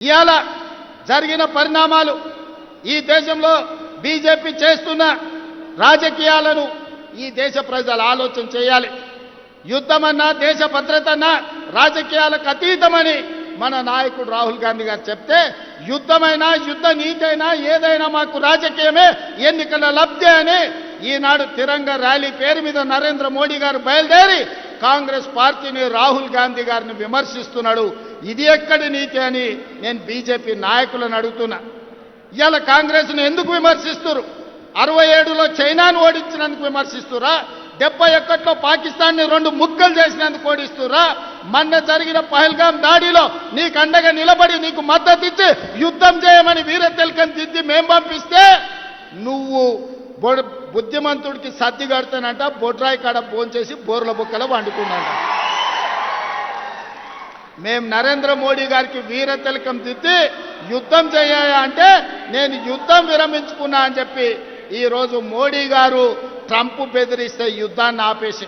ఇవాళ జరిగిన పరిణామాలు ఈ దేశంలో బీజేపీ చేస్తున్న రాజకీయాలను ఈ దేశ ప్రజలు ఆలోచన చేయాలి. యుద్ధమన్నా దేశ భద్రతన్నా రాజకీయాలకు అతీతమని మన నాయకుడు రాహుల్ గాంధీ గారు చెప్తే యుద్ధమైనా యుద్ధ నీతైనా ఏదైనా మాకు రాజకీయమే ఎన్నికల లబ్ధి అని ఈనాడు తిరంగ ర్యాలీ పేరు మీద నరేంద్ర మోడీ గారు బయలుదేరి కాంగ్రెస్ పార్టీని రాహుల్ గాంధీ గారిని విమర్శిస్తున్నాడు. ఇది ఎక్కడి నీతి అని నేను బీజేపీ నాయకులను అడుగుతున్నా. ఇవాళ కాంగ్రెస్ను ఎందుకు విమర్శిస్తున్నారు అరవై ఏడులో చైనాను ఓడించినందుకు విమర్శిస్తురా డెబ్బై ఒక్కట్లో పాకిస్తాన్ని రెండు ముక్కలు చేసినందుకు ఓడిస్తురా మొన్న జరిగిన పహల్గాం దాడిలో నీకు అండగా నిలబడి నీకు మద్దతు ఇచ్చి యుద్ధం చేయమని వీర తెలకని దిద్ది మేం పంపిస్తే నువ్వు బొ- బుద్ధిమంతుడికి సర్ది కడతానంట బొడ్రాయి కాడ భోంచేసి బోర్ల బుక్కల వండుకున్నాంట మేము నరేంద్ర మోడీ గారికి వీర తిలకం దిద్ది యుద్ధం చేయాలి అంటే నేను యుద్ధం విరమించుకున్నా అని చెప్పి ఈరోజు మోడీ గారు ట్రంప్ బెదిరిస్తే యుద్ధాన్ని ఆపేసి